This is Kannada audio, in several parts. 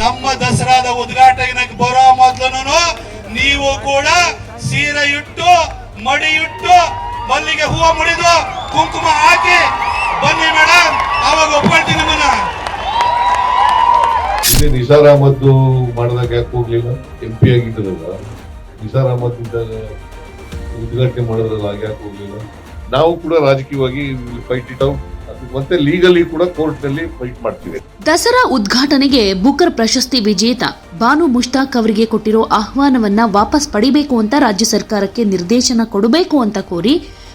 ನಮ್ಮ ದಸರಾದ ಉದ್ಘಾಟನೆಗೆ ಬರೋ ಮೊದಲು ನೀವು ಕೂಡ ಸೀರೆ ಇಟ್ಟು ಮಡಿ ಮಲ್ಲಿಗೆ ಹೂವು ಮುಡಿದು ಕುಂಕುಮ ಹಾಕಿ ಬನ್ನಿ ಮೇಡಮ್ ಅವಾಗ ಒಪ್ಕೊಳ್ತೀನಿ ನಿಮ್ಮನ್ನ. ನಿಸಾರ್ ಅಹಮದ್ ಮಾಡಿದಾಗ ಯಾಕೆ ಹೋಗ್ಲಿಲ್ಲ? ಎಂ ಪಿ ನಿಸಾರ್ ಇದ್ದಾಗ ಉದ್ಘಾಟನೆ ಮಾಡಿದ್ರಲ್ಲ ಯಾಕೆ ಹೋಗ್ಲಿಲ್ಲ? ನಾವು ಕೂಡ ರಾಜಕೀಯವಾಗಿ ಫೈಟ್ ಇಟ್ ಔಟ್ ಮತ್ತೆ ಲೀಗಲಿ ಕೂಡ ಫೈಟ್ ಮಾಡ್ತೀವಿ. ದಸರಾ ಉದ್ಘಾಟನೆಗೆ ಬುಕರ್ ಪ್ರಶಸ್ತಿ ವಿಜೇತ ಬಾನು ಮುಷ್ತಾಕ್ ಅವರಿಗೆ ಕೊಟ್ಟಿರೋ ಆಹ್ವಾನವನ್ನ ವಾಪಸ್ ಪಡಿಬೇಕು ಅಂತ ರಾಜ್ಯ ಸರ್ಕಾರಕ್ಕೆ ನಿರ್ದೇಶನ ಕೊಡಬೇಕು ಅಂತ ಕೋರಿ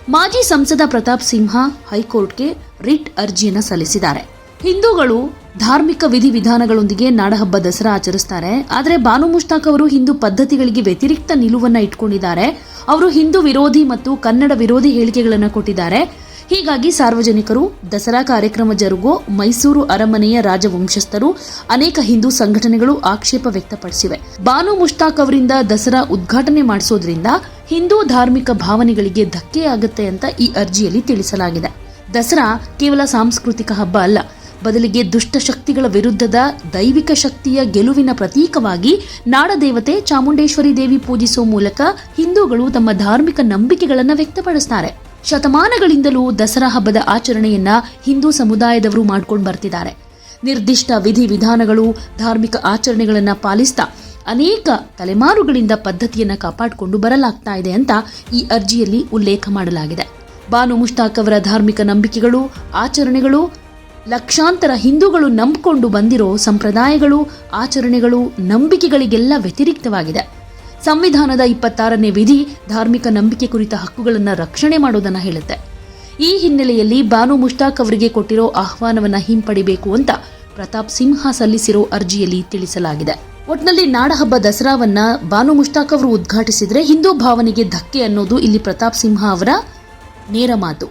ಮಾಜಿ ಸಂಸದ ಪ್ರತಾಪ್ ಸಿಂಹ ಹೈಕೋರ್ಟ್ಗೆ ರಿಟ್ ಅರ್ಜಿಯನ್ನು ಸಲ್ಲಿಸಿದ್ದಾರೆ. ಹಿಂದೂಗಳು ಧಾರ್ಮಿಕ ವಿಧಿವಿಧಾನಗಳೊಂದಿಗೆ ನಾಡಹಬ್ಬ ದಸರಾ ಆಚರಿಸ್ತಾರೆ. ಆದರೆ ಬಾನು ಮುಷ್ತಾಕ್ ಅವರು ಹಿಂದೂ ಪದ್ಧತಿಗಳಿಗೆ ವ್ಯತಿರಿಕ್ತ ನಿಲುವನ್ನ ಇಟ್ಕೊಂಡಿದ್ದಾರೆ. ಅವರು ಹಿಂದೂ ವಿರೋಧಿ ಮತ್ತು ಕನ್ನಡ ವಿರೋಧಿ ಹೇಳಿಕೆಗಳನ್ನು ಕೊಟ್ಟಿದ್ದಾರೆ. ಹೀಗಾಗಿ ಸಾರ್ವಜನಿಕರು ದಸರಾ ಕಾರ್ಯಕ್ರಮ ಜರುಗೋ ಮೈಸೂರು ಅರಮನೆಯ ರಾಜವಂಶಸ್ಥರು ಅನೇಕ ಹಿಂದೂ ಸಂಘಟನೆಗಳು ಆಕ್ಷೇಪ ವ್ಯಕ್ತಪಡಿಸಿವೆ. ಬಾನು ಮುಷ್ತಾಕ್ ಅವರಿಂದ ದಸರಾ ಉದ್ಘಾಟನೆ ಮಾಡಿಸೋದ್ರಿಂದ ಹಿಂದೂ ಧಾರ್ಮಿಕ ಭಾವನೆಗಳಿಗೆ ಧಕ್ಕೆಯಾಗುತ್ತೆ ಅಂತ ಈ ಅರ್ಜಿಯಲ್ಲಿ ತಿಳಿಸಲಾಗಿದೆ. ದಸರಾ ಕೇವಲ ಸಾಂಸ್ಕೃತಿಕ ಹಬ್ಬ ಅಲ್ಲ, ಬದಲಿಗೆ ದುಷ್ಟಶಕ್ತಿಗಳ ವಿರುದ್ಧದ ದೈವಿಕ ಶಕ್ತಿಯ ಗೆಲುವಿನ ಪ್ರತೀಕವಾಗಿ ನಾಡದೇವತೆ ಚಾಮುಂಡೇಶ್ವರಿ ದೇವಿ ಪೂಜಿಸುವ ಮೂಲಕ ಹಿಂದೂಗಳು ತಮ್ಮ ಧಾರ್ಮಿಕ ನಂಬಿಕೆಗಳನ್ನು ವ್ಯಕ್ತಪಡಿಸ್ತಾರೆ. ಶತಮಾನಗಳಿಂದಲೂ ದಸರಾ ಹಬ್ಬದ ಆಚರಣೆಯನ್ನ ಹಿಂದೂ ಸಮುದಾಯದವರು ಮಾಡ್ಕೊಂಡು ಬರ್ತಿದ್ದಾರೆ. ನಿರ್ದಿಷ್ಟ ವಿಧಿವಿಧಾನಗಳು ಧಾರ್ಮಿಕ ಆಚರಣೆಗಳನ್ನು ಪಾಲಿಸ್ತಾ ಅನೇಕ ತಲೆಮಾರುಗಳಿಂದ ಪದ್ಧತಿಯನ್ನ ಕಾಪಾಡಿಕೊಂಡು ಬರಲಾಗ್ತಾ ಇದೆ ಅಂತ ಈ ಅರ್ಜಿಯಲ್ಲಿ ಉಲ್ಲೇಖ ಮಾಡಲಾಗಿದೆ. ಬಾನು ಮುಷ್ತಾಕ್ ಅವರ ಧಾರ್ಮಿಕ ನಂಬಿಕೆಗಳು, ಆಚರಣೆಗಳು, ಲಕ್ಷಾಂತರ ಹಿಂದೂಗಳು ನಂಬಿಕೊಂಡು ಬಂದಿರೋ ಸಂಪ್ರದಾಯಗಳು, ಆಚರಣೆಗಳು ನಂಬಿಕೆಗಳಿಗೆಲ್ಲ ವ್ಯತಿರಿಕ್ತವಾಗಿದೆ. ಸಂವಿಧಾನದ ಇಪ್ಪತ್ತಾರನೇ ವಿಧಿ ಧಾರ್ಮಿಕ ನಂಬಿಕೆ ಕುರಿತ ಹಕ್ಕುಗಳನ್ನು ರಕ್ಷಣೆ ಮಾಡೋದನ್ನ ಹೇಳುತ್ತೆ. ಈ ಹಿನ್ನೆಲೆಯಲ್ಲಿ ಬಾನು ಮುಷ್ತಾಕ್ ಅವರಿಗೆ ಕೊಟ್ಟಿರೋ ಆಹ್ವಾನವನ್ನು ಹಿಂಪಡಿಬೇಕು ಅಂತ ಪ್ರತಾಪ್ ಸಿಂಹ ಸಲ್ಲಿಸಿರೋ ಅರ್ಜಿಯಲ್ಲಿ ತಿಳಿಸಲಾಗಿದೆ. ಒಟ್ನಲ್ಲಿ ನಾಡಹಬ್ಬ ದಸರಾವನ್ನ ಬಾನು ಮುಷ್ತಾಕ್ ಅವರು ಉದ್ಘಾಟಿಸಿದ್ರೆ ಹಿಂದೂ ಭಾವನೆಗೆ ಧಕ್ಕೆ ಅನ್ನೋದು ಇಲ್ಲಿ ಪ್ರತಾಪ್ ಸಿಂಹ ಅವರ ನೇರ ಮಾತು.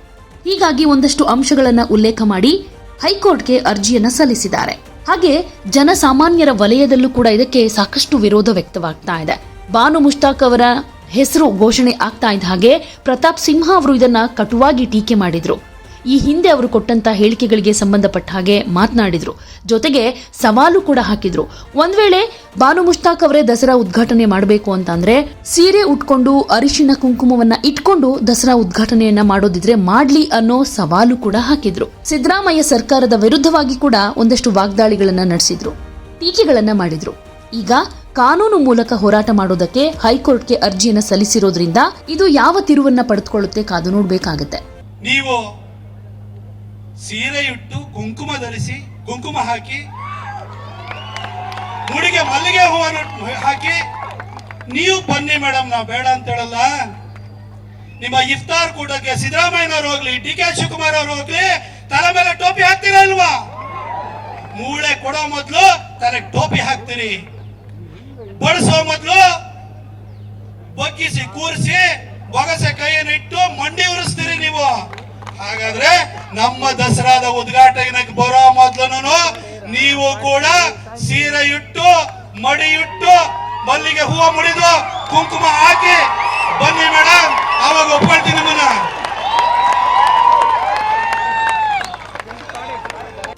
ಹೀಗಾಗಿ ಒಂದಷ್ಟು ಅಂಶಗಳನ್ನು ಉಲ್ಲೇಖ ಮಾಡಿ ಹೈಕೋರ್ಟ್ಗೆ ಅರ್ಜಿಯನ್ನ ಸಲ್ಲಿಸಿದ್ದಾರೆ. ಹಾಗೆ ಜನಸಾಮಾನ್ಯರ ವಲಯದಲ್ಲೂ ಕೂಡ ಇದಕ್ಕೆ ಸಾಕಷ್ಟು ವಿರೋಧ ವ್ಯಕ್ತವಾಗ್ತಾ ಇದೆ. ಬಾನು ಮುಷ್ತಾಕ್ ಅವರ ಹೆಸರು ಘೋಷಣೆ ಆಗ್ತಾ ಇದ್ದ ಹಾಗೆ ಪ್ರತಾಪ್ ಸಿಂಹ ಅವರು ಇದನ್ನ ಕಟುವಾಗಿ ಟೀಕೆ ಮಾಡಿದ್ರು. ಈ ಹಿಂದೆ ಅವರು ಕೊಟ್ಟಂತ ಹೇಳಿಕೆಗಳಿಗೆ ಸಂಬಂಧಪಟ್ಟ ಹಾಗೆ ಮಾತನಾಡಿದ್ರು. ಜೊತೆಗೆ ಸವಾಲು ಕೂಡ ಹಾಕಿದ್ರು. ಒಂದ್ ವೇಳೆ ಬಾನು ಮುಷ್ತಾಕ್ ಅವರೇ ದಸರಾ ಉದ್ಘಾಟನೆ ಮಾಡಬೇಕು ಅಂತಂದ್ರೆ ಸೀರೆ ಉಟ್ಕೊಂಡು ಅರಿಶಿನ ಕುಂಕುಮವನ್ನ ಇಟ್ಕೊಂಡು ದಸರಾ ಉದ್ಘಾಟನೆಯನ್ನ ಮಾಡೋದಿದ್ರೆ ಮಾಡ್ಲಿ ಅನ್ನೋ ಸವಾಲು ಕೂಡ ಹಾಕಿದ್ರು. ಸಿದ್ದರಾಮಯ್ಯ ಸರ್ಕಾರದ ವಿರುದ್ಧವಾಗಿ ಕೂಡ ಒಂದಷ್ಟು ವಾಗ್ದಾಳಿಗಳನ್ನ ನಡೆಸಿದ್ರು. ಟೀಕೆಗಳನ್ನ ಮಾಡಿದ್ರು. ಈಗ ಕಾನೂನು ಮೂಲಕ ಹೋರಾಟ ಮಾಡೋದಕ್ಕೆ ಹೈಕೋರ್ಟ್ಗೆ ಅರ್ಜಿಯನ್ನು ಸಲ್ಲಿಸಿರೋದ್ರಿಂದ ಇದು ಯಾವ ತಿರುವನ್ನ ಪಡೆದುಕೊಳ್ಳುತ್ತೆ ಕಾದು ನೋಡಬೇಕಾಗತ್ತೆ. ನೀವು ಸೀರೆ ಕುಂಕುಮ ಧರಿಸಿ ಕುಂಕುಮ ಹಾಕಿ, ಮುಡಿಗೆ ಮಲ್ಲಿಗೆ ಹೂವನ್ನು ಹಾಕಿ, ನೀವು ಬನ್ನಿ ಮೇಡಮ್ ನಾ ಬೇಡ ಅಂತ ಹೇಳಲ್ಲ. ನಿಮ್ಮ ಇಫ್ತಾರ್ ಕೂಟಕ್ಕೆ ಸಿದ್ದರಾಮಯ್ಯನವ್ರು ಹೋಗ್ಲಿ ಡಿ ಕೆ ಶಿವಕುಮಾರ್ ಅವ್ರು ಹೋಗ್ಲಿ, ತಲೆ ಮೇಲೆ ಟೋಪಿ ಹಾಕ್ತೀರಲ್ವಾ ಮೂಳೆ ಕೊಡೋ ಮೊದಲು ತಲೆ ಟೋಪಿ ಹಾಕ್ತೀರಿ. ಬಡಿಸೋ ಮೊದಲು ಬಗ್ಗಿಸಿ, ಕೂರಿಸಿ, ಬೊಗಸೆ ಕೈಯನ್ನು ಇಟ್ಟು ಮಂಡಿ ಉರಿಸ್ತೀರಿ ನೀವು. ಹಾಗಾದ್ರೆ ನಮ್ಮ ದಸರಾದ ಉದ್ಘಾಟನೆಗೆ ಬರೋ ಮೊದ್ಲು ನೀವು ಕೂಡ ಸೀರೆ ಇಟ್ಟು, ಮಡಿ ಇಟ್ಟು, ಮಲ್ಲಿಗೆ ಹೂವು ಮುಡಿದು, ಕುಂಕುಮ ಹಾಕಿ ಬನ್ನಿ ಮೇಡಮ್ ಅವಾಗ ಒಪ್ಕೊಳ್ತೀನಿ ನಿಮ್ಮನ್ನ.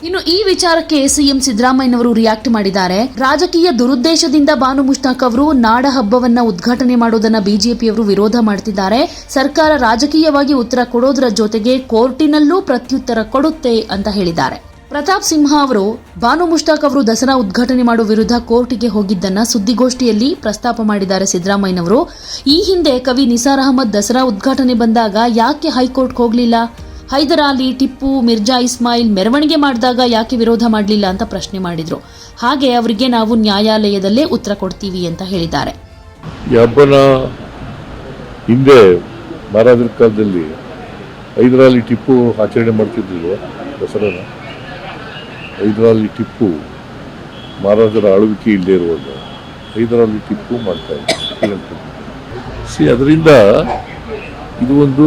ಇನ್ನು ಈ ವಿಚಾರಕ್ಕೆ ಸಿಎಂ ಸಿದ್ದರಾಮಯ್ಯನವರು ರಿಯಾಕ್ಟ್ ಮಾಡಿದ್ದಾರೆ. ರಾಜಕೀಯ ದುರುದ್ದೇಶದಿಂದ ಬಾನು ಮುಷ್ತಾಕ್ ಅವರು ನಾಡ ಹಬ್ಬವನ್ನ ಉದ್ಘಾಟನೆ ಮಾಡೋದನ್ನ ಬಿಜೆಪಿಯವರು ವಿರೋಧ ಮಾಡ್ತಿದ್ದಾರೆ. ಸರ್ಕಾರ ರಾಜಕೀಯವಾಗಿ ಉತ್ತರ ಕೊಡೋದರ ಜೊತೆಗೆ ಕೋರ್ಟಿನಲ್ಲೂ ಪ್ರತ್ಯುತ್ತರ ಕೊಡುತ್ತೆ ಅಂತ ಹೇಳಿದ್ದಾರೆ. ಪ್ರತಾಪ್ ಸಿಂಹ ಅವರು ಬಾನು ಮುಷ್ತಾಕ್ ಅವರು ದಸರಾ ಉದ್ಘಾಟನೆ ಮಾಡೋ ವಿರುದ್ಧ ಕೋರ್ಟಿಗೆ ಹೋಗಿದ್ದನ್ನ ಸುದ್ದಿಗೋಷ್ಠಿಯಲ್ಲಿ ಪ್ರಸ್ತಾಪ ಮಾಡಿದ್ದಾರೆ ಸಿದ್ದರಾಮಯ್ಯನವರು. ಈ ಹಿಂದೆ ಕವಿ ನಿಸಾರ್ ಅಹಮದ್ ದಸರಾ ಉದ್ಘಾಟನೆ ಬಂದಾಗ ಯಾಕೆ ಹೈಕೋರ್ಟ್ ಹೋಗ್ಲಿಲ್ಲ? ಹೈದರ್ ಅಲಿ ಟಿಪ್ಪು ಮಿರ್ಜಾ ಇಸ್ಮಾಯಿಲ್ ಮೆರವಣಿಗೆ ಮಾಡಿದಾಗ ಯಾಕೆ ವಿರೋಧ ಮಾಡಲಿಲ್ಲ ಅಂತ ಪ್ರಶ್ನೆ ಮಾಡಿದ್ರು. ಹಾಗೆ ಅವರಿಗೆ ನಾವು ನ್ಯಾಯಾಲಯದಲ್ಲೇ ಉತ್ತರ ಕೊಡ್ತೀವಿ ಅಂತ ಹೇಳಿದ್ದಾರೆ. ಹಿಂದೆ ಮಹಾರಾಜರ ಕಾಲದಲ್ಲಿ ಹೈದರಾಲಿ ಟಿಪ್ಪು ಆಚರಣೆ ಮಾಡ್ತಿದ್ದಿಲ್ವ ದಸರಾನ? ಹೈದರಾಲಿ ಟಿಪ್ಪು ಮಹಾರಾಜರ ಆಳ್ವಿಕೆ ಇಲ್ಲದೆ ಇರುವಾಗ ಹೈದರಾಲಿ ಟಿಪ್ಪು ಮಾಡ್ತಾ ಇದ್ದಾರೆ ಸಿ ಅದರಿಂದ ಇದು ಒಂದು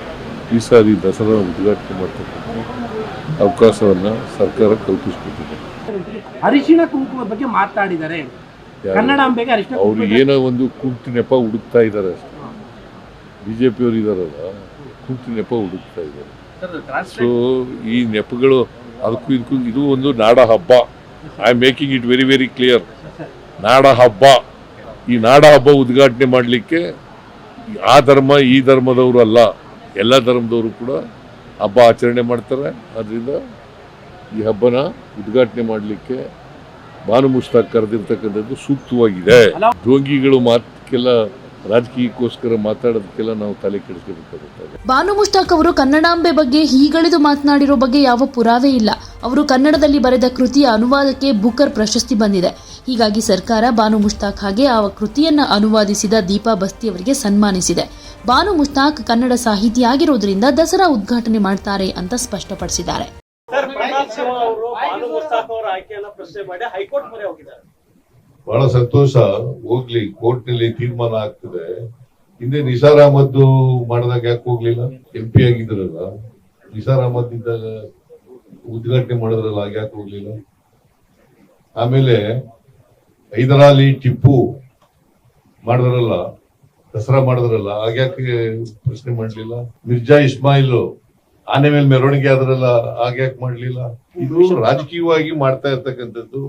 ಈ ಸಾರಿ ದಸರಾ ಉದ್ಘಾಟನೆ ಮಾಡ್ತಕ್ಕಂಥ ಅವಕಾಶವನ್ನು ಸರ್ಕಾರ ಕಲ್ಪಿಸ್ಕೊಟ್ಟಿದೆ. ಅರಿಶಿಣ ಕುಂಕುಮದ ಬಗ್ಗೆ ಮಾತಾಡಿದ್ದಾರೆ ಅವರು ಕನ್ನಡಾಂಬೆಗೆ ಅರಿಶಿಣ ಅವ್ರು ಏನೋ ಒಂದು ಕುಂಟು ನೆಪ ಹುಡುಕ್ತಾ ಇದ್ದಾರೆ ಅಷ್ಟೇ. ಬಿ ಜೆ ಪಿಯವರು ಇದಾರಲ್ಲ ಕುಂಟು ನೆಪ ಹುಡುಕ್ತಾ ಇದ್ದಾರೆ. ಸರ್, ಸೊ ಈ ನೆಪಗಳು ಅದಕ್ಕೂ ಇದಕ್ಕೂ ಇದು ಒಂದು ನಾಡ ಹಬ್ಬ. I am making it very very clear ನಾಡ ಹಬ್ಬ. ಈ ನಾಡ ಹಬ್ಬ ಉದ್ಘಾಟನೆ ಮಾಡಲಿಕ್ಕೆ ಆ ಧರ್ಮ ಈ ಧರ್ಮದವರು ಅಲ್ಲ. ಎಲ್ಲ ಧರ್ಮದವರು ಕೂಡ ಹಬ್ಬ ಆಚರಣೆ ಮಾಡ್ತಾರೆ. ಅದರಿಂದ ಈ ಹಬ್ಬನ ಉದ್ಘಾಟನೆ ಮಾಡಲಿಕ್ಕೆ ಭಾನು ಮುಷ್ತಾಕ್ ಕರೆದಿರ್ತಕ್ಕಂಥದ್ದು ಸೂಕ್ತವಾಗಿದೆ. ಢೋಂಗಿಗಳು ಮಾತಕ್ಕೆಲ್ಲ ರಾಜಕೀಯಕ್ಕೋಸ್ಕರ ಮಾತಾಡೋದಕ್ಕೆಲ್ಲ ನಾವು ತಲೆ ಕೆಡಿಸ್ಕೋಬೇಕಾಗುತ್ತೆ ಬಾನು ಮುಷ್ತಾಕ್ ಅವರು ಕನ್ನಡಾಂಬೆ ಬಗ್ಗೆ ಹೀಗಳಿದು ಮಾತನಾಡಿರೋ ಬಗ್ಗೆ ಯಾವ ಪುರಾವೆ ಇಲ್ಲ. ಅವರು ಕನ್ನಡದಲ್ಲಿ ಬರೆದ ಕೃತಿಯ ಅನುವಾದಕ್ಕೆ ಬುಕರ್ ಪ್ರಶಸ್ತಿ ಬಂದಿದೆ. ಹೀಗಾಗಿ ಸರ್ಕಾರ ಬಾನು ಮುಷ್ತಾಕ್ ಹಾಗೆ ಆ ಕೃತಿಯನ್ನು ಅನುವಾದಿಸಿದ ದೀಪಾ ಬಸ್ತಿ ಅವರಿಗೆ ಸನ್ಮಾನಿಸಿದೆ. ಬಾನು ಮುಷ್ತಾಕ್ ಕನ್ನಡ ಸಾಹಿತಿ ಆಗಿರೋದ್ರಿಂದ ದಸರಾ ಉದ್ಘಾಟನೆ ಮಾಡ್ತಾರೆ ಅಂತ ಸ್ಪಷ್ಟಪಡಿಸಿದ್ದಾರೆ. ಪ್ರಶ್ನೆ ಮಾಡಿ ಹೈಕೋರ್ಟ್ ಮೊರೆ ಹೋಗಿದ್ದಾರೆ. ಬಹಳ ಸಂತೋಷ. ಹೋಗ್ಲಿ ಕೋರ್ಟ್ನಲ್ಲಿ ತೀರ್ಮಾನ ಆಗ್ತದೆ. ಹಿಂದೆ ನಿಸಾರ್ ಅಹಮದ್ ಮಾಡಿದಾಗ ಯಾಕೆ ಹೋಗ್ಲಿಲ್ಲ? ಎಂ ಪಿ ಆಗಿದ್ರಲ್ಲ. ನಿಸಾರ್ ಅಹಮದ್ ಇದ್ದಾಗ ಉದ್ಘಾಟನೆ ಮಾಡಿದ್ರಲ್ಲ ಯಾಕೆ ಹೋಗ್ಲಿಲ್ಲ? ಆಮೇಲೆ ಹೈದರಾಲಿ ಟಿಪ್ಪು ಮಾಡಿದ್ರಲ್ಲ, ದಸರಾ ಮಾಡಿದ್ರಲ್ಲ ಆಗ್ಯಾಕೆ ಪ್ರಶ್ನೆ ಮಾಡ್ಲಿಲ್ಲ? ಮಿರ್ಜಾ ಇಸ್ಮಾಯಿಲ್ ಆನೆ ಮೇಲೆ ಮೆರವಣಿಗೆ ಆದ್ರಲ್ಲ ಆಗ ಯಾಕೆ ಮಾಡ್ಲಿಲ್ಲ? ಇದು ರಾಜಕೀಯವಾಗಿ ಮಾಡ್ತಾ ಇರ್ತಕ್ಕಂಥದ್ದು.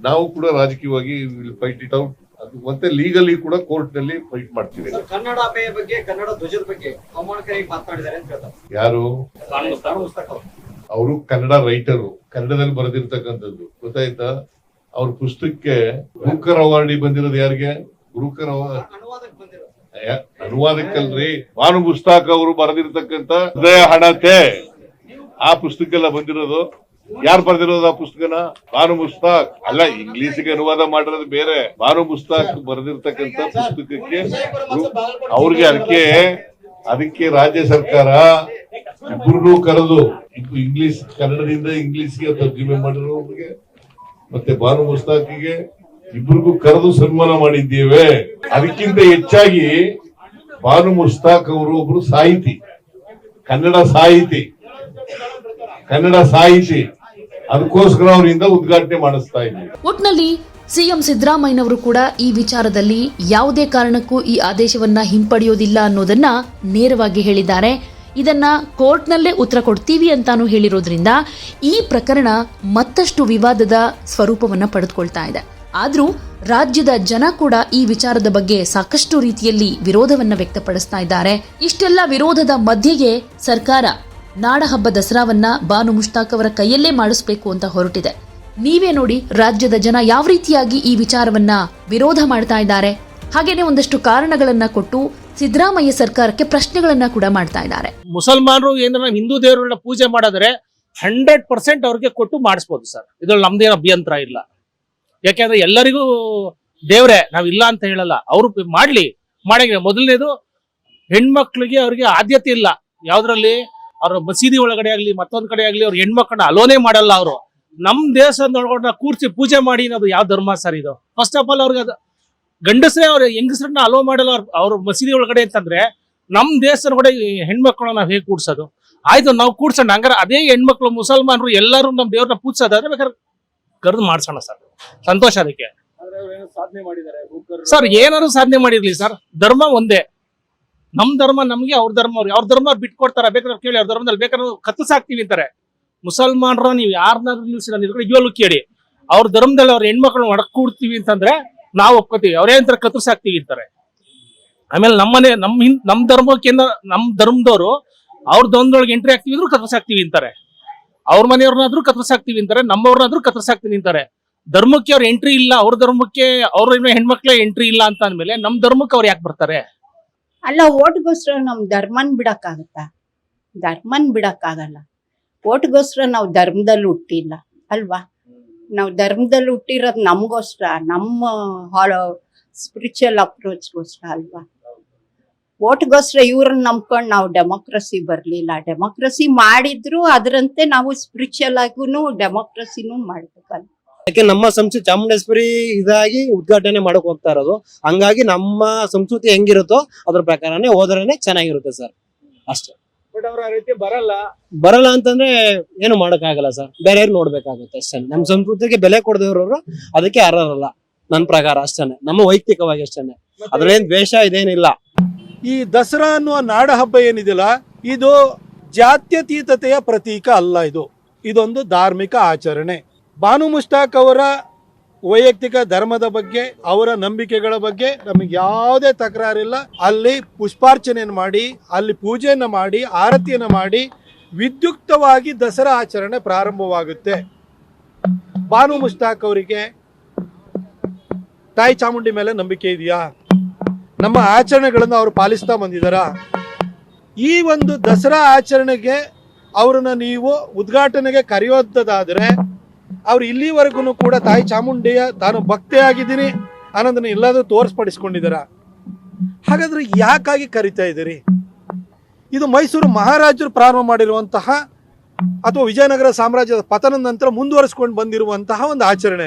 ನಾವು ಕೂಡ ರಾಜಕೀಯವಾಗಿ ಫೈಟ್ ಇಟ್ ಔಟ್ ಅದು ಮತ್ತೆ ಲೀಗಲಿ ಕೂಡ ಕೋರ್ಟ್ನಲ್ಲಿ ಫೈಟ್ ಮಾಡ್ತೀವಿ ಕನ್ನಡ ಬಗ್ಗೆ ಕನ್ನಡ ಧ್ವಜದ ಬಗ್ಗೆ ಅವಮಾನಕಾರಿ ಮಾತನಾಡಿದ್ದಾರೆ ಯಾರು? ಅವರು. ಕನ್ನಡ ರೈಟರು ಕನ್ನಡದಲ್ಲಿ ಬರೆದಿರ್ತಕ್ಕಂಥದ್ದು. ಗೊತ್ತಾಯ್ತಾ? ಅವ್ರ ಪುಸ್ತಕಕ್ಕೆ ಗುರುಕರ್ ಅವಾರ್ಡಿ ಬಂದಿರೋದು ಯಾರಿಗೆ? ಗುರುಕರ್ ಅನುವಾದಕ್ಕಲ್ರಿ. ಭಾನು ಪುಸ್ತಕ ಅವರು ಬರೆದಿರ್ತಕ್ಕಂಥ ಹೃದಯ ಹಣತೆ ಆ ಪುಸ್ತಕ ಬಂದಿರೋದು. ಯಾರು ಬರೆದಿರೋದು ಆ ಪುಸ್ತಕನ? ಭಾನು ಮುಸ್ತಾಕ್. ಅಲ್ಲ, ಇಂಗ್ಲಿಷ್ಗೆ ಅನುವಾದ ಮಾಡಿರೋದು ಬೇರೆ. ಭಾನು ಮುಸ್ತಾಕ್ ಬರೆದಿರ್ತಕ್ಕಂಥ ಪುಸ್ತಕಕ್ಕೆ ಅವ್ರಿಗೆ ಅದಕ್ಕೆ ಅದಕ್ಕೆ ರಾಜ್ಯ ಸರ್ಕಾರ ಇಬ್ಬರು ಕರೆದು ಇಂಗ್ಲಿಷ್, ಕನ್ನಡದಿಂದ ಇಂಗ್ಲಿಷ್ಗೆ ತರ್ಜುಮೆ ಮಾಡಿರೋರಿಗೆ ಮತ್ತೆ ಬಾನು ಮುಸ್ತಾಕಿಗೆ ಇಬ್ರಿಗೂ ಕರೆದು ಸನ್ಮಾನ ಮಾಡಿದ್ದೇವೆ. ಅದಕ್ಕಿಂತ ಹೆಚ್ಚಾಗಿ ಬಾನು ಮುಸ್ತಾಕ್ ಅವರು ಒಬ್ರು ಸಾಹಿತಿ. ಕನ್ನಡ ಸಾಹಿತಿ. ಕನ್ನಡ ಸಾಹಿತಿ. ಅದಕ್ಕೋಸ್ಕರ ಅವರಿಂದ ಉದ್ಘಾಟನೆ ಮಾಡಿಸ್ತಾ ಇದ್ದೀವಿ. ಒಟ್ನಲ್ಲಿ ಸಿಎಂ ಸಿದ್ದರಾಮಯ್ಯನವರು ಕೂಡ ಈ ವಿಚಾರದಲ್ಲಿ ಯಾವುದೇ ಕಾರಣಕ್ಕೂ ಈ ಆದೇಶವನ್ನ ಹಿಂಪಡೆಯೋದಿಲ್ಲ ಅನ್ನೋದನ್ನ ನೇರವಾಗಿ ಹೇಳಿದ್ದಾರೆ. ಇದನ್ನ ಕೋರ್ಟ್ನಲ್ಲೇ ಉತ್ತರ ಕೊಡ್ತೀವಿ ಅಂತಾನು ಹೇಳಿರೋದ್ರಿಂದ ಈ ಪ್ರಕರಣ ಮತ್ತಷ್ಟು ವಿವಾದದ ಸ್ವರೂಪವನ್ನ ಪಡೆದುಕೊಳ್ತಾ ಇದೆ. ಆದ್ರೂ ರಾಜ್ಯದ ಜನ ಕೂಡ ಈ ವಿಚಾರದ ಬಗ್ಗೆ ಸಾಕಷ್ಟು ರೀತಿಯಲ್ಲಿ ವಿರೋಧವನ್ನ ವ್ಯಕ್ತಪಡಿಸ್ತಾ ಇದ್ದಾರೆ. ಇಷ್ಟೆಲ್ಲ ವಿರೋಧದ ಮಧ್ಯೆಯೇ ಸರ್ಕಾರ ನಾಡಹಬ್ಬ ದಸರಾವನ್ನ ಬಾನು ಮುಷ್ತಾಕ್ ಅವರ ಕೈಯಲ್ಲೇ ಮಾಡಿಸ್ಬೇಕು ಅಂತ ಹೊರಟಿದೆ. ನೀವೇ ನೋಡಿ ರಾಜ್ಯದ ಜನ ಯಾವ ರೀತಿಯಾಗಿ ಈ ವಿಚಾರವನ್ನ ವಿರೋಧ ಮಾಡ್ತಾ ಇದ್ದಾರೆ. ಹಾಗೇನೆ ಒಂದಷ್ಟು ಕಾರಣಗಳನ್ನ ಕೊಟ್ಟು ಸಿದ್ದರಾಮಯ್ಯ ಸರ್ಕಾರಕ್ಕೆ ಪ್ರಶ್ನೆಗಳನ್ನ ಕೂಡ ಮಾಡ್ತಾ ಇದ್ದಾರೆ. ಮುಸಲ್ಮಾನರು ಏನಾರ ಹಿಂದೂ ದೇವರನ್ನ ಪೂಜೆ ಮಾಡಿದ್ರೆ ಹಂಡ್ರೆಡ್ ಪರ್ಸೆಂಟ್ ಅವ್ರಿಗೆ ಕೊಟ್ಟು ಮಾಡಿಸ್ಬೋದು ಸರ್. ಇದ್ರಲ್ಲಿ ನಮ್ದೇನು ಅಭ್ಯಂತರ ಇಲ್ಲ. ಯಾಕೆಂದ್ರೆ ಎಲ್ಲರಿಗೂ ದೇವ್ರೆ ನಾವ್ ಇಲ್ಲ ಅಂತ ಹೇಳಲ್ಲ. ಅವರು ಮಾಡ್ಲಿ. ಮಾಡಿದ್ರೆ ಮೊದಲನೇದು ಹೆಣ್ಮಕ್ಳಿಗೆ ಅವ್ರಿಗೆ ಆದ್ಯತೆ ಇಲ್ಲ. ಯಾವ್ದ್ರಲ್ಲಿ? ಅವ್ರ ಮಸೀದಿ ಒಳಗಡೆ ಆಗ್ಲಿ ಮತ್ತೊಂದ್ ಕಡೆ ಆಗ್ಲಿ ಅವ್ರ ಹೆಣ್ಮಕ್ಳನ್ನ ಅಲೋನೆ ಮಾಡಲ್ಲ ಅವರು. ನಮ್ ದೇಶದೊಳಗಡೆ ಕೂರ್ಸಿ ಪೂಜೆ ಮಾಡಿ ಅನ್ನೋದು ಯಾವ ಧರ್ಮ ಸರ್ ಇದು? ಫಸ್ಟ್ ಆಫ್ ಆಲ್ ಅವ್ರಿಗೆ ಅದು ಗಂಡಸರೇ ಅವ್ರ ಹೆಂಗಸ್ರನ್ನ ಅಲೋ ಮಾಡಲ್ಲ ಅವ್ರ ಅವ್ರ ಮಸೀದಿ ಒಳಗಡೆ ಅಂತಂದ್ರೆ ನಮ್ ದೇಶದ ಕೂಡ ಹೆಣ್ಮಕ್ಳನ್ನ ನಾವ್ ಹೇಗೆ ಕೂಡ್ಸೋದು? ಆಯ್ತು ನಾವು ಕೂಡ್ಸೋಣ. ಹಂಗಾರೆ ಅದೇ ಹೆಣ್ಮಕ್ಳು ಮುಸಲ್ಮಾನರು ಎಲ್ಲರೂ ನಮ್ ದೇವ್ರನ್ನ ಪೂಜಿಸೋದಾದ್ರೆ ಬೇಕಾದ್ರೆ ಕರೆದು ಮಾಡ್ಸೋಣ ಸರ್. ಸಂತೋಷ ಅದಕ್ಕೆ. ಸಾಧನೆ ಮಾಡಿದ್ದಾರೆ ಸರ್ ಏನಾದ್ರು ಸಾಧನೆ ಮಾಡಿರ್ಲಿ ಸರ್. ಧರ್ಮ ಒಂದೇ. ನಮ್ ಧರ್ಮ ನಮ್ಗೆ, ಅವ್ರ ಧರ್ಮ ಅವ್ರಿಗೆ. ಅವ್ರ ಧರ್ಮ ಬಿಟ್ಕೊಡ್ತಾರ. ಬೇಕಾದ್ರೆ ಕೇಳಿ, ಅವ್ರ ಧರ್ಮದಲ್ಲಿ ಬೇಕಾದ್ರೆ ಕತ್ತಸಾಕ್ತಿವಿ ಅಂತಾರೆ. ಮುಸಲ್ಮಾನರ, ನೀವು ಯಾರನ್ನಾದ್ರೂ ನಿಲ್ಸಿಲ್ಲ ನಿಲ್ಕೊಂಡು ಇವಲ್ಲೂ ಕೇಳಿ ಅವ್ರ ಧರ್ಮದಲ್ಲಿ ಅವ್ರ ಹೆಣ್ಮಕ್ಳನ್ನ ಹೊಡ್ಕೊಡ್ತೀವಿ ಕೂಡ್ತೀವಿ ಅಂತಂದ್ರೆ ನಾವು ಒಪ್ಕೋತೀವಿ. ಅವ್ರೇ ಅಂತಾರೆ ಕತ್ತಸಾಕ್ತಿವಿ ಅಂತಾರೆ. ಆಮೇಲೆ ನಮ್ಮನೆ, ನಮ್ ಹಿಂದ್, ನಮ್ ಧರ್ಮಕ್ಕೆ ನಮ್ ಧರ್ಮದವರು ಅವ್ರ ಧರ್ಮದೊಳಗೆ ಎಂಟ್ರಿ ಆಗ್ತೀವಿ ಅಂದ್ರೂ ಕತ್ತರಿಸಾಕ್ತಿವಿ ಅಂತಾರೆ. ಅವ್ರ ಮನೆಯವ್ರನ್ನಾದ್ರೂ ಕತ್ತರಿಸಾಕ್ತಿವಿ ಅಂತಾರೆ. ನಮ್ಮವ್ರನ್ನಾದ್ರೂ ಕತ್ತರಿಸಾಕ್ತಿವಿ ಅಂತಾರೆ. ಧರ್ಮಕ್ಕೆ ಅವ್ರ ಎಂಟ್ರಿ ಇಲ್ಲ, ಅವ್ರ ಧರ್ಮಕ್ಕೆ, ಅವ್ರ ಹೆಣ್ಮಕ್ಳೇ ಎಂಟ್ರಿ ಇಲ್ಲ ಅಂತ ಅಂದ್ಮೇಲೆ ನಮ್ಮ ಧರ್ಮಕ್ಕೆ ಅವ್ರು ಯಾಕೆ ಬರ್ತಾರೆ? ಅಲ್ಲ, ಓಟ್ಗೋಸ್ಕರ ನಮ್ ಧರ್ಮನ್ ಬಿಡಕ್ಕಾಗತ್ತಾ? ಧರ್ಮನ್ ಬಿಡಕ್ಕಾಗಲ್ಲ. ಓಟ್ಗೋಸ್ಕರ ನಾವು ಧರ್ಮದಲ್ಲಿ ಹುಟ್ಟಿಲ್ಲ, ಅಲ್ವಾ? ನಾವು ಧರ್ಮದಲ್ಲಿ ಹುಟ್ಟಿರೋದು ನಮಗೋಸ್ಕರ, ನಮ್ಮ ಹಾಲೋ ಸ್ಪಿರಿಚುವಲ್ ಅಪ್ರೋಚ್ಗೋಸ್ಕರ ಅಲ್ವಾ? ಓಟ್ಗೋಸ್ಕರ ಇವ್ರನ್ನ ನಂಬ್ಕೊಂಡು ನಾವು ಡೆಮೋಕ್ರಸಿ ಬರಲಿಲ್ಲ. ಡೆಮೋಕ್ರಸಿ ಮಾಡಿದ್ರು ಅದರಂತೆ ನಾವು ಸ್ಪಿರಿಚುವಲ್ ಆಗೂ ಡೆಮೋಕ್ರಸಿನೂ ಮಾಡ್ಬೇಕಲ್ಲ ಯಾಕೆ ನಮ್ಮ ಸಂಸ್ಕೃತಿ ಚಾಮುಂಡೇಶ್ವರಿ ಇದಾಗಿ ಉದ್ಘಾಟನೆ ಮಾಡಕ್ ಹೋಗ್ತಾ ಇರೋದು. ಹಂಗಾಗಿ ನಮ್ಮ ಸಂಸ್ಕೃತಿ ಹೆಂಗಿರುತ್ತೋ ಅದ್ರ ಪ್ರಕಾರನೇ ಹೋದ್ರೇನೆ ಚೆನ್ನಾಗಿರುತ್ತೆ ಸರ್. ಅಷ್ಟೇ. ಬಟ್ ಅವ್ರ ಆ ರೀತಿ ಬರಲ್ಲ. ಬರಲ್ಲ ಅಂತಂದ್ರೆ ಏನು ಆಗಲ್ಲ ಸರ್. ಬೇರೆ ನೋಡ್ಬೇಕಾಗುತ್ತೆ ಅಷ್ಟೇ ನಮ್ಮ ಸಂಸ್ಕೃತಿಗೆ ಬೆಲೆ ಕೊಡದವ್ರವ್ರು ಅದಕ್ಕೆ ಅರ್ಹರಲ್ಲ. ನನ್ನ ಪ್ರಕಾರ ಅಷ್ಟೇನೆ. ನಮ್ಮ ವೈಯಕ್ತಿಕವಾಗಿ ಅಷ್ಟೇನೆ. ಅದ್ರಲ್ಲೇನ್ ದ್ವೇಷ ಇದೇನಿಲ್ಲ. ಈ ದಸರಾ ಅನ್ನುವ ನಾಡ ಹಬ್ಬ ಏನಿದೆಯಲ್ಲ ಇದು ಜಾತ್ಯತೀತತೆಯ ಪ್ರತೀಕ ಅಲ್ಲ ಇದು. ಇದೊಂದು ಧಾರ್ಮಿಕ ಆಚರಣೆ. ಬಾನು ಮುಷ್ತಾಕ್ ಅವರ ವೈಯಕ್ತಿಕ ಧರ್ಮದ ಬಗ್ಗೆ, ಅವರ ನಂಬಿಕೆಗಳ ಬಗ್ಗೆ ನಮಗೆ ಯಾವುದೇ ತಕರಾರಿಲ್ಲ. ಅಲ್ಲಿ ಪುಷ್ಪಾರ್ಚನೆಯನ್ನು ಮಾಡಿ, ಅಲ್ಲಿ ಪೂಜೆಯನ್ನು ಮಾಡಿ, ಆರತಿಯನ್ನು ಮಾಡಿ ವಿದ್ಯುಕ್ತವಾಗಿ ದಸರಾ ಆಚರಣೆ ಪ್ರಾರಂಭವಾಗುತ್ತೆ. ಬಾನು ಮುಷ್ತಾಕ್ ಅವರಿಗೆ ತಾಯಿ ಚಾಮುಂಡಿ ಮೇಲೆ ನಂಬಿಕೆ ಇದೆಯಾ? ನಮ್ಮ ಆಚರಣೆಗಳನ್ನು ಅವರು ಪಾಲಿಸ್ತಾ ಬಂದಿದ್ದಾರಾ? ಈ ಒಂದು ದಸರಾ ಆಚರಣೆಗೆ ಅವರನ್ನು ನೀವು ಉದ್ಘಾಟನೆಗೆ ಕರೆಯೋದಾದ್ರೆ ಅವ್ರು ಇಲ್ಲಿವರೆಗೂ ಕೂಡ ತಾಯಿ ಚಾಮುಂಡಿಯ ತಾನು ಭಕ್ತೆ ಆಗಿದ್ದೀನಿ ಅನ್ನೋದನ್ನ ಎಲ್ಲಾದ್ರೂ ತೋರಿಸ್ಪಡಿಸ್ಕೊಂಡಿದ್ದಾರ? ಹಾಗಾದ್ರೆ ಯಾಕಾಗಿ ಕರಿತಾ ಇದ್ದೀರಿ? ಇದು ಮೈಸೂರು ಮಹಾರಾಜರು ಪ್ರಾರಂಭ ಮಾಡಿರುವಂತಹ ಅಥವಾ ವಿಜಯನಗರ ಸಾಮ್ರಾಜ್ಯದ ಪತನದ ನಂತರ ಮುಂದುವರಿಸ್ಕೊಂಡು ಬಂದಿರುವಂತಹ ಒಂದು ಆಚರಣೆ